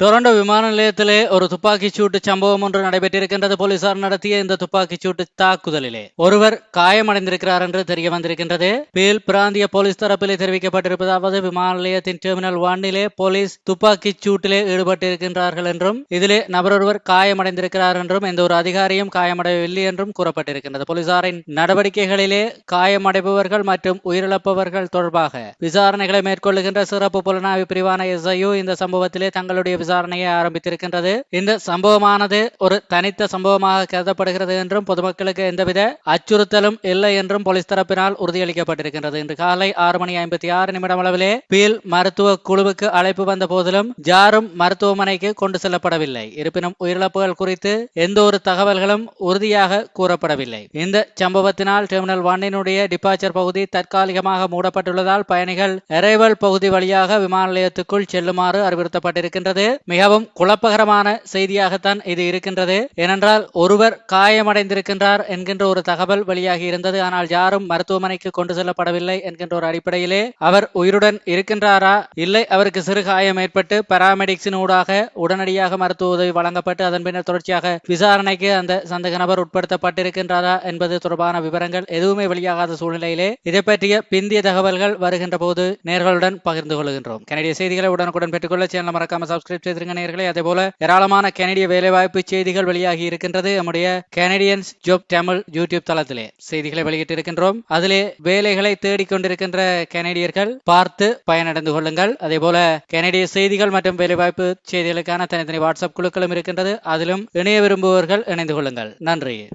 Toronto விமான நிலையத்திலே ஒரு துப்பாக்கிச் சூட்டு சம்பவம் ஒன்று நடைபெற்றிருக்கின்றது. போலீசார் நடத்திய இந்த துப்பாக்கிச்சூட்டு தாக்குதலிலே ஒருவர் காயமடைந்திருக்கிறார் என்று தெரிய வந்திருக்கின்றது. பேல் பிராந்திய போலீஸ் தரப்பிலே தெரிவிக்கப்பட்டிருப்பதாவது விமான நிலையத்தின் டெர்மினல் ஒன்னிலே போலீஸ் துப்பாக்கிச்சூட்டிலே ஈடுபட்டிருக்கின்றார்கள் என்றும் இதிலே நபரொருவர் காயமடைந்திருக்கிறார் என்றும் எந்த ஒரு அதிகாரியும் காயமடையவில்லை என்றும் கூறப்பட்டிருக்கின்றது. போலீசாரின் நடவடிக்கைகளிலே காயமடைபவர்கள் மற்றும் உயிரிழப்பவர்கள் தொடர்பாக விசாரணைகளை மேற்கொள்ளுகின்ற சிறப்பு புலனாய்வு பிரிவான எஸ்ஐயு இந்த சம்பவத்திலே தங்களுடைய விசாரணையை ஆரம்பித்திருக்கின்றது. இந்த சம்பவமானது ஒரு தனித்த சம்பவமாக கருதப்படுகிறது என்றும் பொதுமக்களுக்கு எந்தவித அச்சுறுத்தலும் இல்லை என்றும் போலீஸ் தரப்பினால் உறுதியளிக்கப்பட்டிருக்கின்றது. இன்று காலை ஆறு மணி ஐம்பத்தி ஆறு நிமிடம் அளவிலே பீல் மருத்துவ குழுவுக்கு அழைப்பு வந்த போதிலும் ஜாரும் மருத்துவமனைக்கு கொண்டு செல்லப்படவில்லை. இருப்பினும் உயிரிழப்புகள் குறித்து எந்த ஒரு தகவல்களும் உறுதியாக கூறப்படவில்லை. இந்த சம்பவத்தினால் டெர்மினல் ஒன்னினுடைய டிபார்ச்சர் பகுதி தற்காலிகமாக மூடப்பட்டுள்ளதால் பயணிகள் எரைவல் பகுதி வழியாக விமான நிலையத்துக்குள் செல்லுமாறு அறிவுறுத்தப்பட்டிருக்கின்றது. மிகவும் குழப்பகரமான செய்தியாகத்தான் இது இருக்கின்றது. ஏனென்றால் ஒருவர் காயமடைந்திருக்கின்றார் என்கின்ற ஒரு தகவல் வெளியாகி இருந்தது. ஆனால் யாரும் மருத்துவமனைக்கு கொண்டு செல்லப்படவில்லை என்கின்ற ஒரு அடிப்படையிலே அவர் உயிருடன் இருக்கின்றாரா? இல்லை அவருக்கு சிறு காயம் ஏற்பட்டு பராமெடிக்ஸின் ஊடாக உடனடியாக மருத்துவ உதவி வழங்கப்பட்டு அதன் பின்னர் தொடர்ச்சியாக விசாரணைக்கு அந்த சந்தேக நபர் உட்படுத்தப்பட்டிருக்கின்றாரா என்பது தொடர்பான விவரங்கள் எதுவுமே வெளியாகாத சூழ்நிலையிலே இதை பற்றிய பிந்திய தகவல்கள் வருகின்ற போது நேர்களுடன் பகிர்ந்து கொள்கின்றோம். கனடிய செய்திகளை உடனுக்குடன் பெற்றுக்கொள்ள சேனல் மறக்காம சப்ஸ்கிரைப் செய்திருங்க நேர்களே அதே போல ஏராளமான கனடிய வேலைவாய்ப்பு செய்திகள் வெளியாகி இருக்கின்றது நம்முடைய கனடியன்ஸ் ஜோப் தமிழ் யூடியூப் தளத்திலே. செய்திகளை வெளியிட்டு இருக்கின்றோம். அதிலே வேலைகளை தேடிக்கொண்டிருக்கின்ற கனடியர்கள் பார்த்து பயனடைந்து கொள்ளுங்கள். அதே போல கனடிய செய்திகள் மற்றும் வேலைவாய்ப்பு செய்திகளுக்கான தனித்தனி வாட்ஸ்அப் குழுக்களும் இருக்கின்றது. அதிலும் இணைய விரும்புபவர்கள் இணைந்து கொள்ளுங்கள். நன்றி.